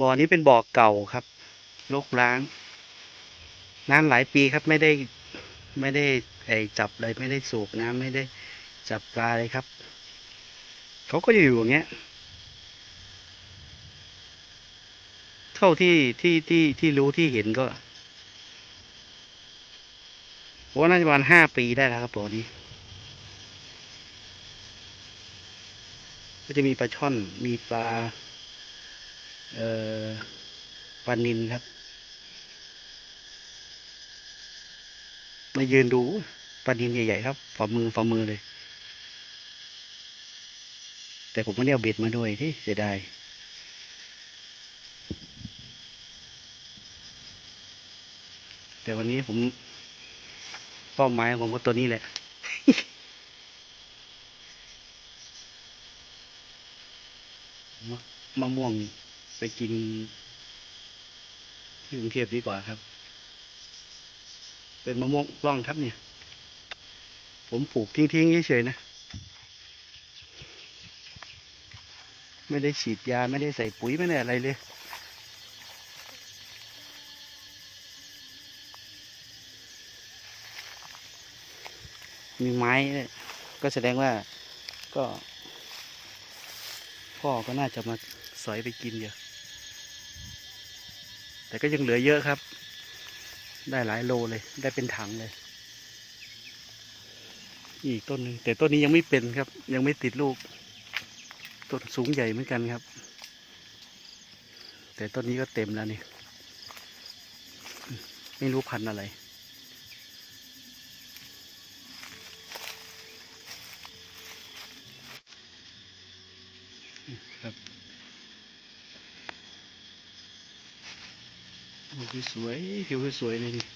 บ่อนี้เป็นบ่อเก่าครับรกร้างน้ำหลายปีครับไม่ได้ไม่ได้ไอจับเลยไม่ได้สูบน้ำไม่ได้จับปลาเลยครับเขาก็อยู่อย่างเงี้ย เท่าที่ที่ที่ที่รู้ที่เห็นก็ว่าน่าจะประมาณห้าปีได้แล้วครับบ่อนี้ ก็จะมีปลาช่อนมีปลา เอ่อปานินครับ มายืนดูปานินใหญ่ๆครับฝ่ามือฝ่ามือเลย แต่ผมไม่ได้เอาเบ็ดมาด้วยที่เสียดายแต่วันนี้ผมเป้าหมายของผมก็ตัวนี้แหละ มะมะม่วง ไปกิน ที่กรุงเทพดีกว่าครับ เป็นมะม่วงร่องครับเนี่ย ผมปลูกทิ้งๆเฉยๆนะ ไม่ได้ฉีดยาไม่ได้ใส่ปุ๋ยไม่ได้อะไรเลยมีไม้ก็แสดงว่าก็ พ่อก็น่าจะมาสอยไปกินอยู่ แต่ก็ยังเหลือเยอะครับ ได้หลายโลเลย ได้เป็นถังเลย อีกต้นหนึ่งแต่ต้นนี้ยังไม่เป็นครับ ยังไม่ติดลูก ต้นสูงใหญ่เหมือนกันครับ แต่ต้นนี้ก็เต็มแล้วนี่ ไม่รู้พันธุ์อะไร ครับโอ้ย สวยผิวสวยเลยดิ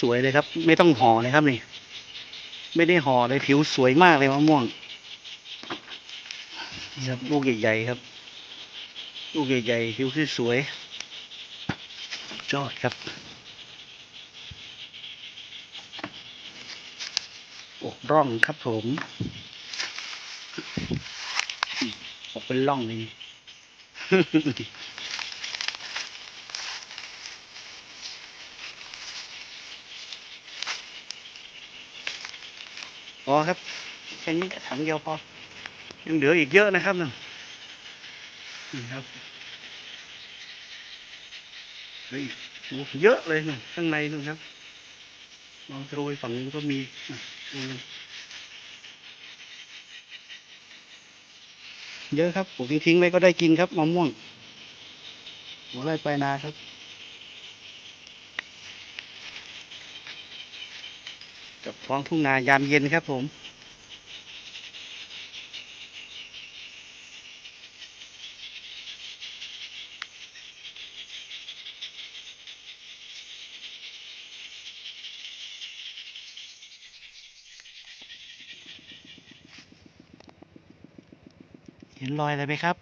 สวยๆเลยครับ ไม่ต้องห่อเลยครับนี่ ไม่ได้ห่อเลยผิวสวยมากเลยมะม่วงนี่ครับลูกใหญ่ๆครับ ลูกใหญ่ๆผิวสวยๆยอดครับ อกร่องครับผมออกเป็นร่องเลย พอครับแค่นี้ถังเดียวพอ ยังเหลืออีกเยอะนะครับนั่นนี่ครับเหลืออีกเยอะเลยนะข้างในนู่นครับลองโรยฝั่งนู้นก็มีเยอะครับปลูกทิ้งๆไว้ก็ได้กินครับมะม่วงหัวไร่ปลายนาครับ กับ ท้องทุ่งนายามเย็นครับผมเห็นรอยอะไรไหมครับ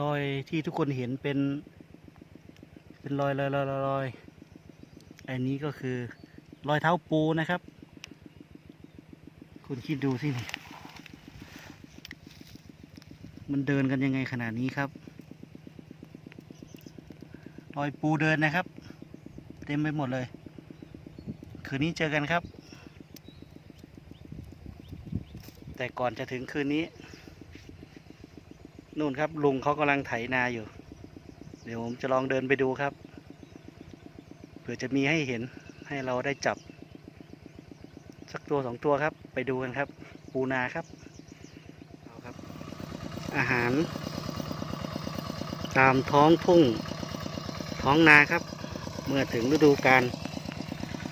รอยที่ทุกคนเห็นเป็น เป็นรอยรอยรอยรอยอันนี้ก็คือรอยเท้าปูนะครับ คุณคิดดูสินี่มันเดินกันยังไงขนาดนี้ครับ รอยปูเดินนะครับ เต็มไปหมดเลย คืนนี้เจอกันครับ แต่ก่อนจะถึงคืนนี้ นู่นครับลุงเขากำลังไถนาอยู่ เดี๋ยวผมจะลองเดินไปดูครับ ผื่อจะมีให้เห็นให้เราได้จับ สักตัวสองตัวครับ ไปดูกันครับ ปูนาครับเอาครับ อาหาร ตามท้องทุ่ง ท้องนาครับ เมื่อถึงฤดูกาล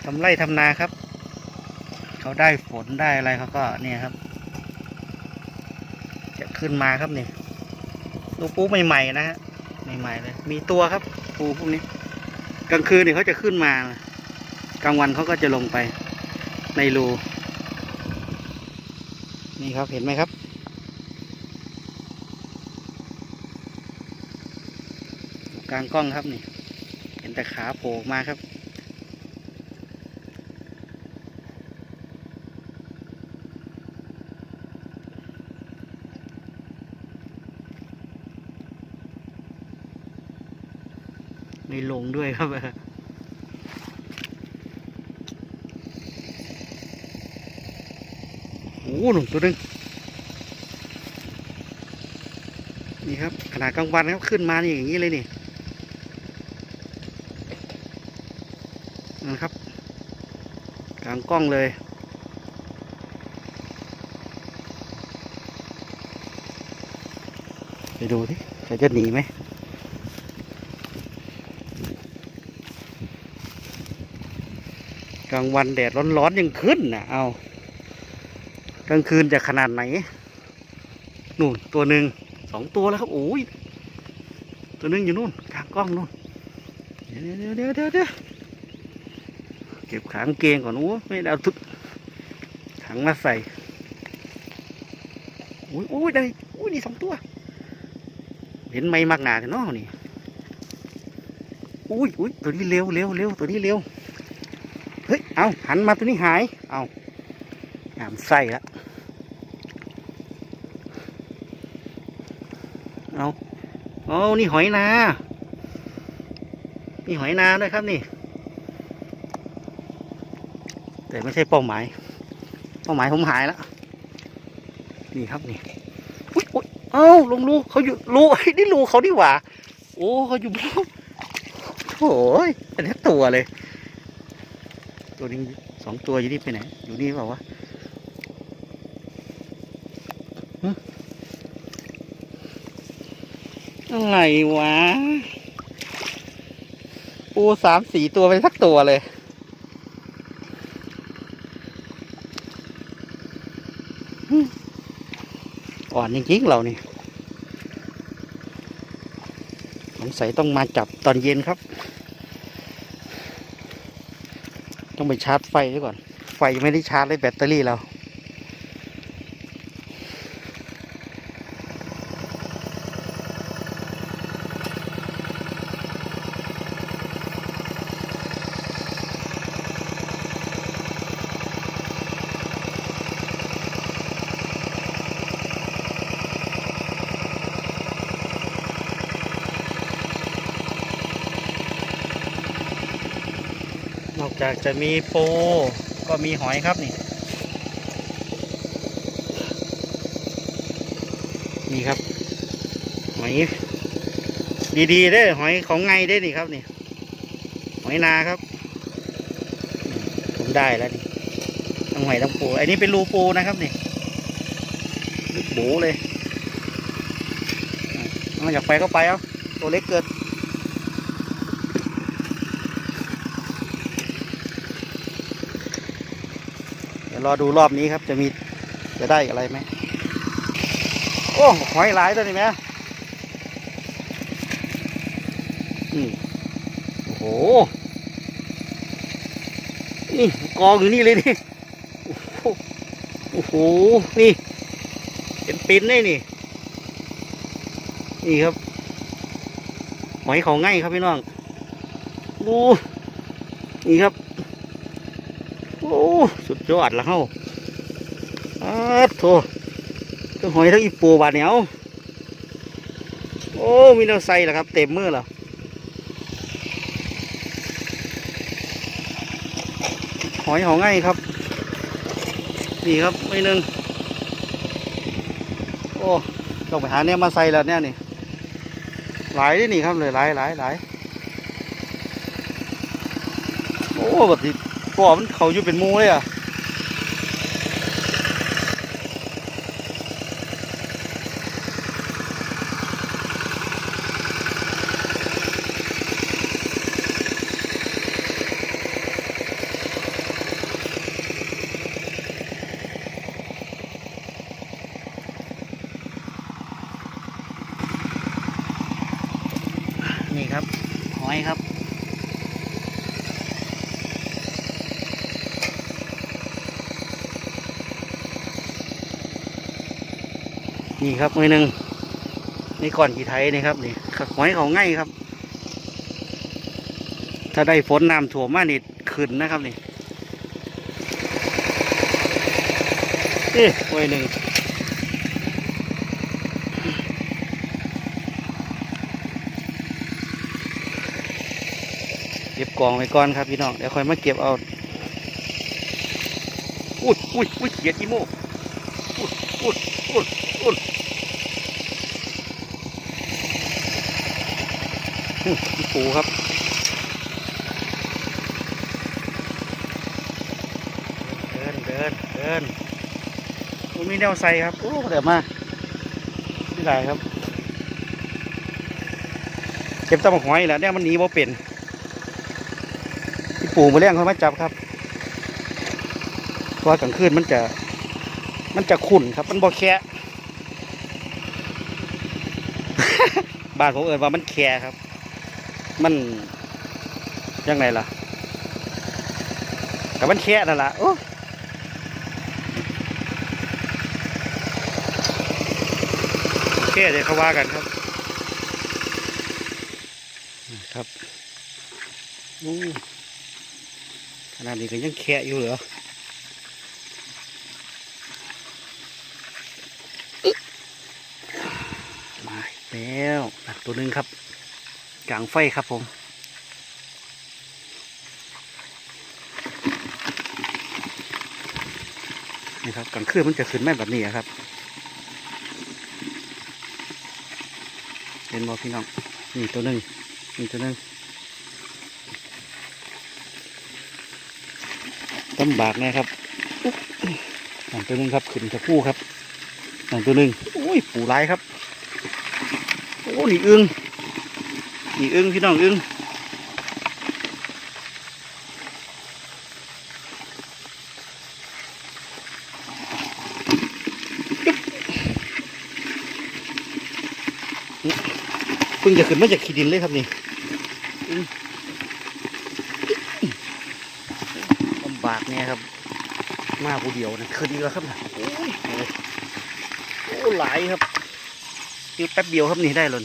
ทำไร่ทำนาครับ เขาได้ฝนได้อะไรเขาก็เนี่ยครับ จะขึ้นมาครับนี่ดูปูใหม่ๆนะฮะใหม่ๆเลย มีตัวครับปูพวกนี้ก ลางคืนเนี่ยเขาจะขึ้นมา กลางวันเขาก็จะลงไปในรูนี่ครับเห็นไหมครับ กลางกล้องครับนี่ เห็นแต่ขาโผล่มาครับ ลงด้วยครับโอ้โหหนุ่มตัวหนึงนี่ครับขนาดกลางวันครับขึ้นมานี่อย่างนี้เลยนี่นะครับกลางกล้องเลยไปดูที่จะจะหนีไหม กลางวันแดดร้อนๆยังขึ้นนะเอากลางคืนจะขนาดไหนนู่นตัวหนึ่งสองตัวแล้วครับโอ้ยตัวหนึ่งอยู่นู่นกลางกล้องนู่นเดี๋ยวเดี๋ยวเดี๋ยวเดี๋ยวเก็บขางเกงก่อนโอ้ไม่ได้เอาทุกถังมาใส่โอ้ยโอ้ยได้โอ้ยนี่สองตัว เห็นไหมมากหนาแต่นอนี่อุ้ยอุ้ยตัวนี้เร็วเร็วเร็วตัวนี้เร็ว เฮ้ย เอาหันมาตัวนี้หาย เอางามไส้ละเอาเอานี่หอยนา นี่หอยนาด้วยครับนี่ แต่ไม่ใช่เป้าหมาย เป้าหมายผมหายแล้ว นี่ครับนี่อุ้ยอุ้ยเอ้าลงรูเขาอยู่รูไอ้นี่รูเขาดีหว่า โอ้เขาอยู่รูโอ้ยเป็นแค่ตัวเลย ตัวนี้สองตัวอยู่นี่ไปไหน อยู่นี่เปล่าวะอะไรวะ ปูสามสี่ตัวไปสักตัวเลยอ่อนจริงๆเรานี่สงสัยต้องมาจับตอนเย็นครับ ต้องไปชาร์จไฟด้วยก่อน ไฟไม่ได้ชาร์จเลยแบตเตอรี่เรา จากจะมีปูก็มีหอยครับนี่ นี่ครับ หอย ดีๆเด้หอยของไงได้นี่ครับนี่ หอยนาครับ ผมได้แล้วนี่ทั้งหอยทั้งปู อันนี้เป็นรูปูนะครับนี่ลูกบูเลย อยากไปก็ไปเอาตัวเล็กเกิน เดี๋ยว รอดูรอบนี้ครับ จะมีจะได้อะไรไหมโอ้หอยหลายตัวนี่แม่อืมโอ้โหนี่กองอยู่นี่เลยนี่โอ้โหนี่ เป็นปินได้นี่ นี่ครับหอยเขาง่ายครับพี่น้องดูนี่ครับ ยอดล้วเฮาอาโถทั้งหอยทั้งอีปูบาดเหนียวโอ้ มีแนวใส่แล้วครับ เต็มมือแล้วหอยหอง่ายครับ นี่ครับไม่นึง โอ้ต้องไปหาเนี่ยมาใส่แล้วเนี่ยนี่ หลายด้วยนี่ครับเลยหลายหลายหลายโอ้แบบนี้ปอมันเขาอยู่เป็นมูเลยอะ นี่ครับ หอยครับ นี่ครับมือหนึ่งนี่ก่อนกี่ไทยนี่ครับนี่หอยเขาง่ายครับ ถ้าได้ฝนน้ำถ่วมมานี่ขึ้นนะครับนี่นี่มือหนึ่งเก็บกองไว้ก่อนครับพี่น้องเดี๋ยวค่อยมาเก็บเอาอุ้ยอุ้ยอุ้ยเขียดอีโมอุ้ยอุ้ยอุ้ยอุ้ยอื้อพี่ ปูครับเดินเดินเดินโอ้มีแนวใส่ครับโอ้เดี๋ยวมาไม่ได้ครับเก็บตะบักหอยแล้วเนี่ยมันหนีบ่เป็นพี่ปู่มาเลี้ยงเขามาจับครับเพราะว่ากลางคืนมันจะ มันจะขุ่นครับ มันบ่แคะบ้านผมเอ่ยว่ามันแคครับ มันยังไงล่ะแต่มันแค่นั่นล่ะโอ้โอเคเดี๋ยวเขาว่ากันครับครับอู้ขนาดนี้ก็ยังแค่อยู่เหรอมาแล้วตัวหนึ่งครับางไฟครับผมนี่ครับกลางคืนมันจะขึ้นแม่แบบนี้ครับ เห็นบอพี่น้องนี่ตัวหนึ่งนี่ตัวหนึ่งลำบากนะครับอุ๊บนั่นตัวหนึ่งครับขึ้นจะคู่ครับนั่นตัวหนึ่งโอ้ยปูร้ายครับ โอ้นี่อึ้ง นี่อึ้งพี่น้องอึ้งเพิ่งจะขึ้นมาจากขีดินเลยครับนี่อื้อลำบากเนี่ยครับ มาผู้เดียวนะขึ้นอีกแล้วครับนะโอ้ยโอ้หลายครับคือแป๊บเดียวครับนี่ได้เลย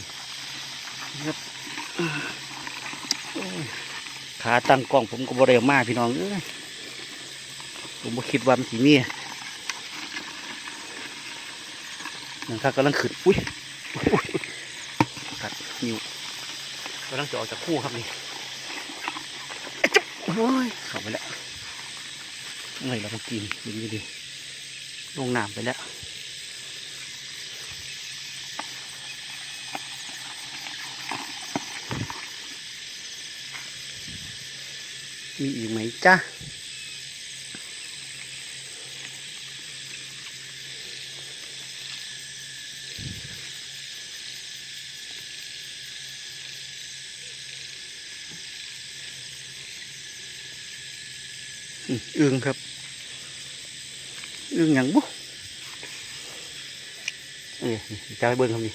ขาตั้งกล้องผมก็บริเวมากพี่น้องเอ้ยผมบ่คิดว่ามันสีมีนะครับกำลังขึ้นอุ้ยครับนิวกำลังจะออกจากคู่ครับนี่จุ๊บโอ้โหโอ้ยเข้าไปแล้วเอ้ยเรามากินกินดีดีลงน้ำไปแล้ว มีอีกไหมจ๊ะอืมอึงครับอึ้งหยังบุเอ้ยนี่จะเบิ้งครับนี่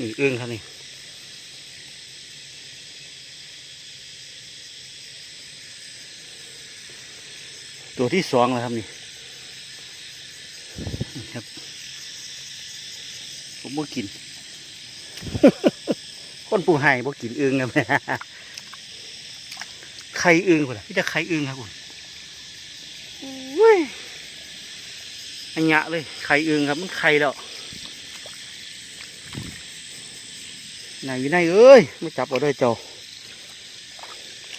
นี่อึ้งครับนี่ ตัวที่สองแล้วครับนี่นี่ครับ ผมบ่กิน คนผู้ให้บ่กินอึงครับไข่อึงคนละพี่จะไข่อึงครับคุณเว้ยอันยะเลยไข่อึงครับมันไข่แล้วไหนอยู่ไหนเอ้ยไม่จับเอาด้วยเจ้า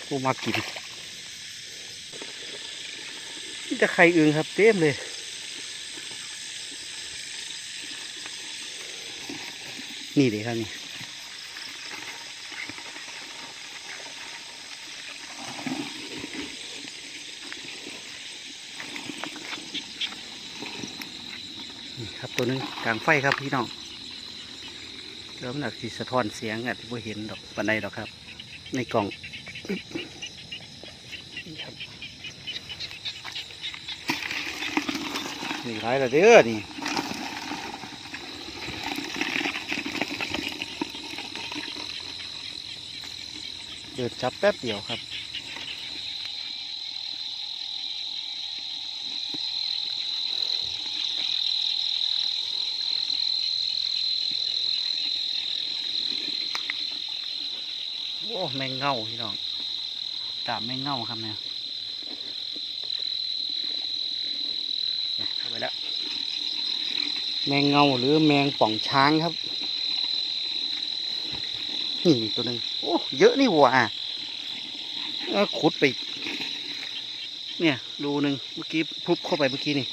กูมากินนี่ จะไข่อึงครับเต็มเลย นี่เลยครับนี่นี่ครับตัวนึงกลางไฟครับพี่น้องเริ่มหนักสีสะท้อนเสียงอะที่พ่เห็นดอกปันใดดอกครับ ในกล่องนี่ครับ นี่ร้ายและเด้อนี่เดินจับแป๊บเดียวครับโอ้แมงเง่าพี่น้องตามแมงเง่าครับเนี่ยเข้าไปแล้ว แมงเงาหรือแมงป่องช้างครับ นี่ตัวหนึ่งโอ้เยอะนี่หว่าขุดไป เนี่ยรูหนึ่งเมื่อกี้พุบเข้าไปเมื่อกี้นี่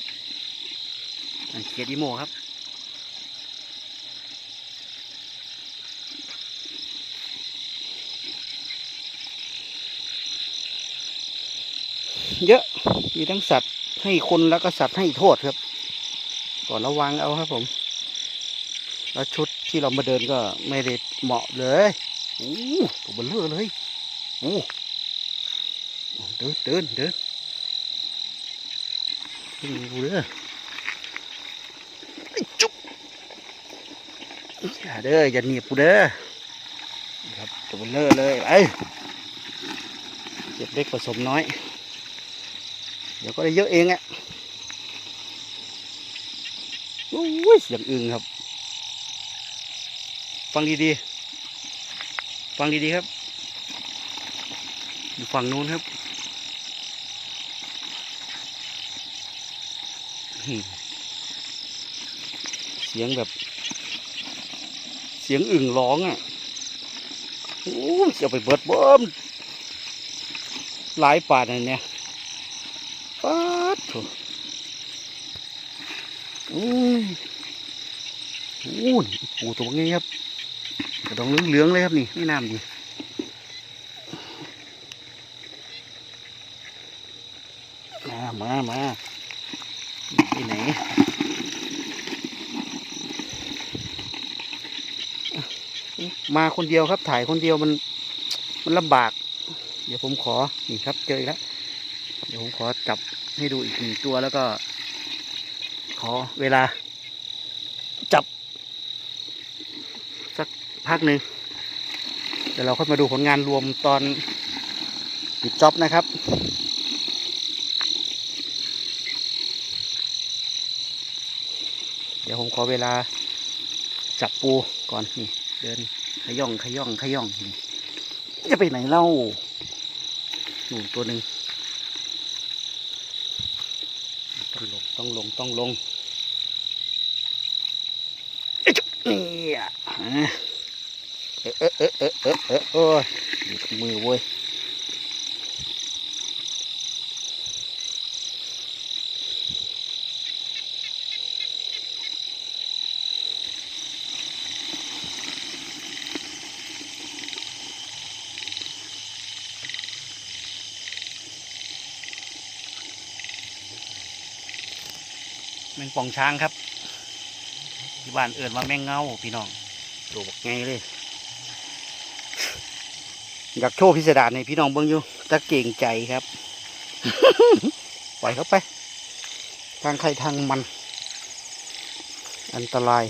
เขียดอีโมครับเยอะมีทั้งสัตว์ให้คนแล้วก็สัตว์ให้โทษครับ ก่อนระวังเอาครับผม แล้วชุดที่เรามาเดินก็ไม่ได้เหมาะเลยโอ้ตัวเบลเลอเลยโอ้เดินเดินเดินดูเด้อไอ้จุ๊บอย่าเด้ออย่าหนีบกูเด้อครับตัวเบลเลอเลยไปเจ็บเล็กผสมน้อย เดี๋ยวก็ได้เยอะเองอะ โอ้ยเสียงอึงครับ ฟังดีๆ ฟังดีๆครับ อยู่ฝั่งนู้นครับเสียงแบบ เสียงอึ่งร้องอะโอ้ยจะเอาไปเบิดเบิ้มหลายป่านอันเนี่ย ปัดโถ อู้ยอู้ปูตัวนี้ครับกระดองเหลืองๆเลยครับนี่ไม่น้ำดีมามามาที่ไหนมาคนเดียวครับถ่ายคนเดียวมันมันลำบาก เดี๋ยวผมขอนี่ครับเจออีกแล้วเดี๋ยวผมขอจับให้ดูอีกหนึ่งตัวแล้วก็ ขอเวลา จับ สักพักหนึ่งเดี๋ยวเราค่อยมาดูผลงานรวมตอนปิดจ็อบนะครับเดี๋ยวผมขอเวลาจับปูก่อนนี่เดินขย่องขย่องขย่องนี่จะไปไหนเล่าหนูตัวหนึ่ง ต้องลงต้องลงนี่อะเออเออเออเออเออโอ้ยมือเว้ย แมงป่องช้างครับที่บ้านเอิญว่าแมงเงาพี่น้องดูบอกไงเลย อยากโชว์พิสดารในพี่น้องเบิ่งอยู่ตะเก่งใจครับ ปล่อยเขาไป ทางใครทางมัน อันตราย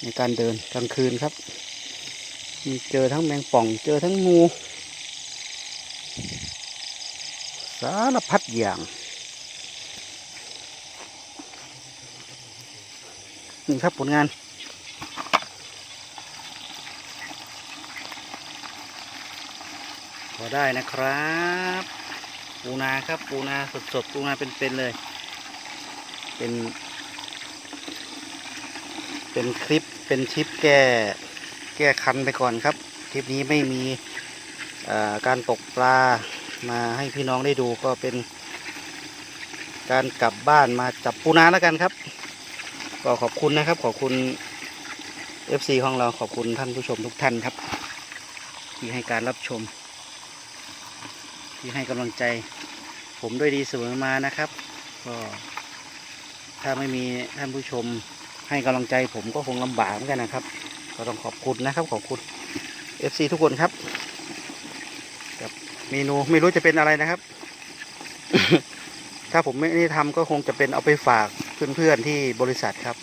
ในการเดินกลางคืนครับมีเจอทั้งแมงป่อง เจอทั้งงู สารพัดอย่าง นี่ครับผลงาน พอได้นะครับ ปูนาครับปูนาสดๆปูนาเป็นๆเลย เป็น เป็นคลิปเป็นชิปแก้แก้คันไปก่อนครับ คลิปนี้ไม่มีการตกปลามาให้พี่น้องได้ดูก็เป็น การกลับบ้านมาจับปูนาแล้วกันครับ ก็ขอบคุณนะครับ ขอบคุณ FC ของเราขอบคุณท่านผู้ชมทุกท่านครับ ที่ให้การรับชม ที่ให้กำลังใจ ผมด้วยดีเสมอมานะครับ ก็ถ้าไม่มีท่านผู้ชมให้กำลังใจผมก็คงลำบากเหมือนกันนะครับ ก็ต้องขอบคุณนะครับ ขอบคุณ FC ทุกคนครับกับเมนูไม่รู้จะเป็นอะไรนะครับ ถ้าผมไม่ได้ทำก็คงจะเป็นเอาไปฝากเพื่อนๆที่บริษัทครับ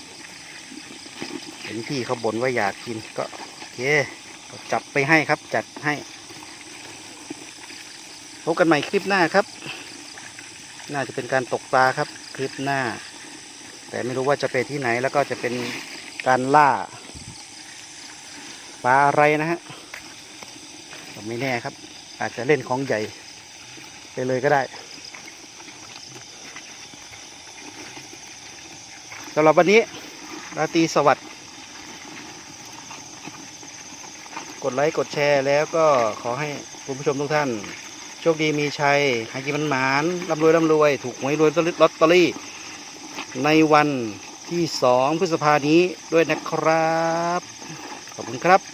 เห็นพี่เขาบ่นว่าอยากกินก็โอเคจับไปให้ครับจัดให้พบกันใหม่คลิปหน้าครับ น่าจะเป็นการตกปลาครับ คลิปหน้า แต่ไม่รู้ว่าจะไปที่ไหนแล้วก็จะเป็นการล่า ปลาอะไรนะฮะไม่แน่ครับ อาจจะเล่นของใหญ่ไปเลยก็ได้ำหรับวันนี้ราตรีสวัสดิ์กดไลค์กดแชร์แล้วก็ขอให้คุณผู้ชมทุกท่าน โชคดีมีชัยหากินมันหมานร่ำรวยร่ำรวย ถูกหวยรวยลอตเตอรี่ ในวันที่สองพฤษภานี้ด้วยนะครับ ขอบคุณครับ